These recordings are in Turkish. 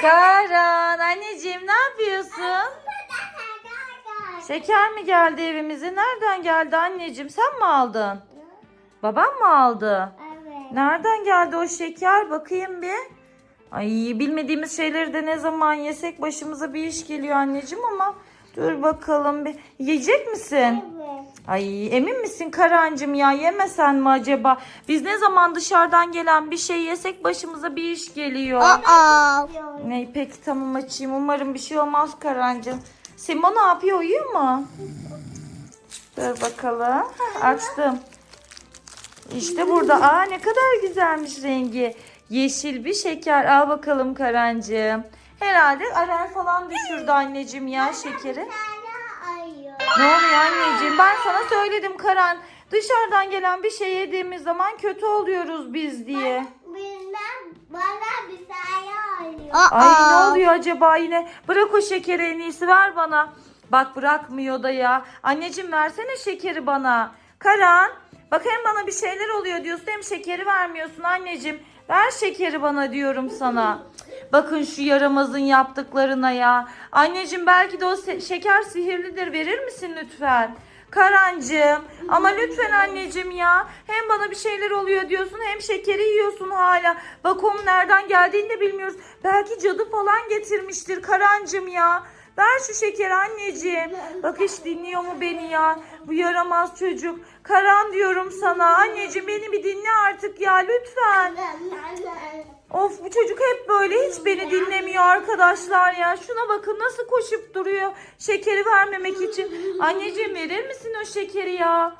Karan anneciğim ne yapıyorsun? Şeker mi geldi evimize? Nereden geldi anneciğim? Sen mi aldın? Babam mı aldı? Evet. Nereden geldi o şeker? Bakayım bir. Ay bilmediğimiz şeyleri de ne zaman yesek başımıza bir iş geliyor anneciğim ama dur bakalım bir. Yiyecek misin? Evet. Ay emin misin Karancığım ya yemesen mi acaba? Biz ne zaman dışarıdan gelen bir şey yesek başımıza bir iş geliyor. Aa. Ne peki tamam açayım. Umarım bir şey olmaz Karancığım. Simo ne yapıyor? Uyuyor mu? Dur bakalım. Heh, açtım. İşte burada. Aa ne kadar güzelmiş rengi. Yeşil bir şeker. Al bakalım Karancığım. Herhalde arar falan düşürdü anneciğim ya şekeri. Ne oluyor anneciğim? Ben sana söyledim Karan. Dışarıdan gelen bir şey yediğimiz zaman kötü oluyoruz biz diye. Bilmem bana bir oluyor. Ay ne oluyor acaba yine? Bırak o şekeri en iyisi ver bana. Bak bırakmıyor da ya. Anneciğim versene şekeri bana. Karan bak hem bana bir şeyler oluyor diyorsun hem şekeri vermiyorsun anneciğim. Ver şekeri bana diyorum sana. Bakın şu yaramazın yaptıklarına ya. Anneciğim belki de o şeker sihirlidir. Verir misin lütfen? Karancığım ama lütfen anneciğim ya. Hem bana bir şeyler oluyor diyorsun hem şekeri yiyorsun hala. Bak onun nereden geldiğini de bilmiyoruz. Belki cadı falan getirmiştir Karancığım ya. Ver şu şekeri anneciğim. Bak hiç dinliyor mu beni ya? Bu yaramaz çocuk. Karan diyorum sana. Anneciğim beni bir dinle artık ya lütfen. Of bu çocuk hep böyle hiç beni dinlemiyor arkadaşlar ya. Şuna bakın nasıl koşup duruyor şekeri vermemek için. Anneciğim verir misin o şekeri ya?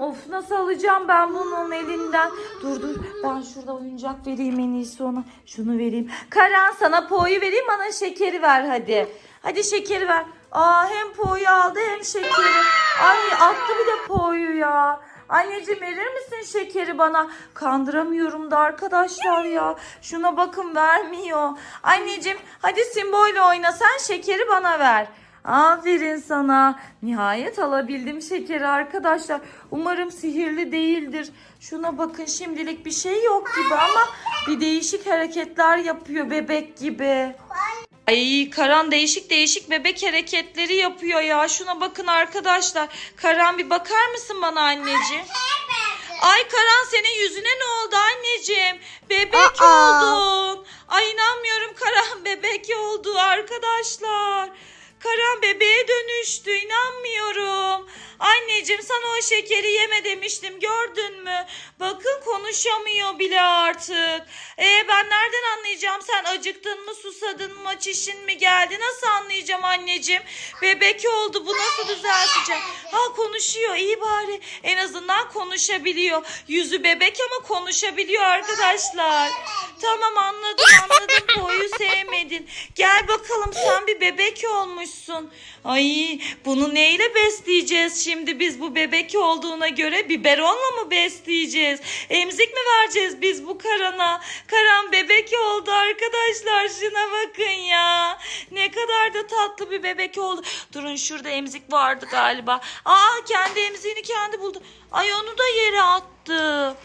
Of nasıl alacağım ben bunun elinden. Dur dur ben şurada oyuncak vereyim en iyisi ona. Şunu vereyim. Karan sana poğu vereyim bana şekeri ver hadi. Hadi şekeri ver. Aa hem poğu aldı hem şekeri. Ay attı bir de poğuyu ya. Anneciğim verir misin şekeri bana? Kandıramıyorum da arkadaşlar ya. Şuna bakın vermiyor. Anneciğim hadi simboyle oyna sen şekeri bana ver. Aferin sana. Nihayet alabildim şekeri arkadaşlar. Umarım sihirli değildir. Şuna bakın şimdilik bir şey yok gibi ama bir değişik hareketler yapıyor bebek gibi. Ay Karan değişik değişik bebek hareketleri yapıyor ya. Şuna bakın arkadaşlar. Karan bir bakar mısın bana anneciğim? Ay Karan senin yüzüne ne oldu anneciğim? Bebek Aa. oldun. Ay inanmıyorum Karan bebek oldu arkadaşlar. Karan bebeğe dönüştü inanmıyorum. Anneciğim sana o şekeri yeme demiştim gördün mü? Bakın konuşamıyor bile artık. Ee ben nereden anlayacağım sen acıktın mı susadın mı çişin mi geldi nasıl anlayacağım anneciğim? Bebek oldu bu nasıl düzelteceğim? Ha konuşuyor iyi bari en azından konuşabiliyor. Yüzü bebek ama konuşabiliyor arkadaşlar. Tamam anladım anladım boyu sevmedin. Gel bakalım sen bir bebek olmuşsun. Ay bunu neyle besleyeceğiz şimdi biz bu bebek olduğuna göre biberonla mı besleyeceğiz? Emzik mi vereceğiz biz bu karana? Karan bebek oldu arkadaşlar şuna bakın ya. Ne kadar da tatlı bir bebek oldu. Durun şurada emzik vardı galiba. Aa kendi emziğini kendi buldu. Ay onu da yere attı.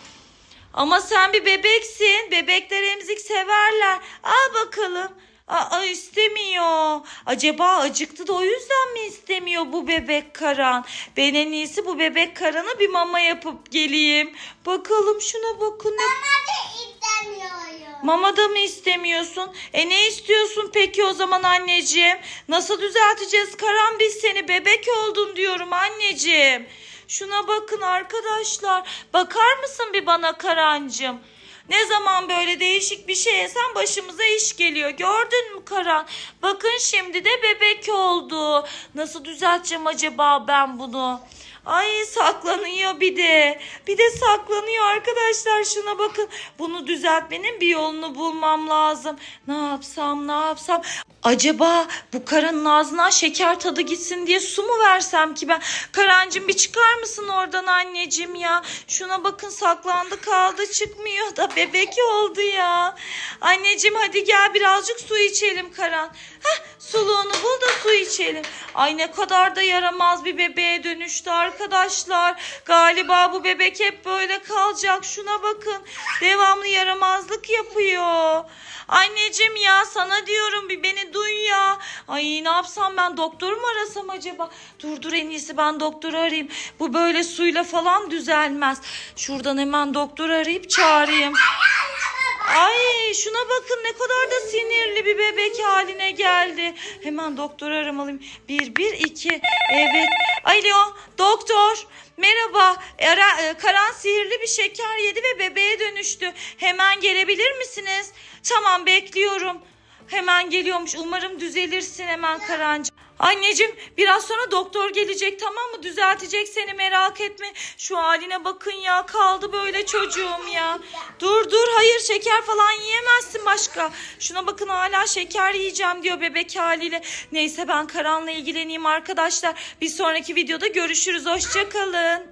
Ama sen bir bebeksin. Bebekler emzik severler. Al bakalım. Aa istemiyor. Acaba acıktı da o yüzden mi istemiyor bu bebek karan? Ben en iyisi bu bebek karana bir mama yapıp geleyim. Bakalım şuna bakın. Ne... Mama da mı istemiyorsun? E ne istiyorsun peki o zaman anneciğim? Nasıl düzelteceğiz Karan biz seni bebek oldun diyorum anneciğim. Şuna bakın arkadaşlar. Bakar mısın bir bana Karancığım? Ne zaman böyle değişik bir şey yesen başımıza iş geliyor. Gördün mü Karan? Bakın şimdi de bebek oldu. Nasıl düzelteceğim acaba ben bunu? Ay saklanıyor bir de. Bir de saklanıyor arkadaşlar şuna bakın. Bunu düzeltmenin bir yolunu bulmam lazım. Ne yapsam ne yapsam. Acaba bu karanın ağzına şeker tadı gitsin diye su mu versem ki ben? Karancığım bir çıkar mısın oradan anneciğim ya? Şuna bakın saklandı kaldı çıkmıyor da bebek oldu ya. Anneciğim hadi gel birazcık su içelim Karan. Da su içelim. Ay ne kadar da yaramaz bir bebeğe dönüştü arkadaşlar. Galiba bu bebek hep böyle kalacak. Şuna bakın. Devamlı yaramazlık yapıyor. Anneciğim ya sana diyorum bir beni duy ya. Ay ne yapsam ben doktoru mu arasam acaba? Dur dur en iyisi ben doktoru arayayım. Bu böyle suyla falan düzelmez. Şuradan hemen doktoru arayıp çağırayım. Ay şuna bakın ne kadar da sinirli bir bebek haline geldi. Hemen doktor aramalıyım. Bir, bir, iki. Evet. Alo doktor. Merhaba. Ara, e, Karan sihirli bir şeker yedi ve bebeğe dönüştü. Hemen gelebilir misiniz? Tamam bekliyorum. Hemen geliyormuş. Umarım düzelirsin hemen Karancığım. Anneciğim biraz sonra doktor gelecek tamam mı? Düzeltecek seni merak etme. Şu haline bakın ya kaldı böyle çocuğum ya. Dur dur hayır şeker falan yiyemezsin başka. Şuna bakın hala şeker yiyeceğim diyor bebek haliyle. Neyse ben Karan'la ilgileneyim arkadaşlar. Bir sonraki videoda görüşürüz. Hoşçakalın.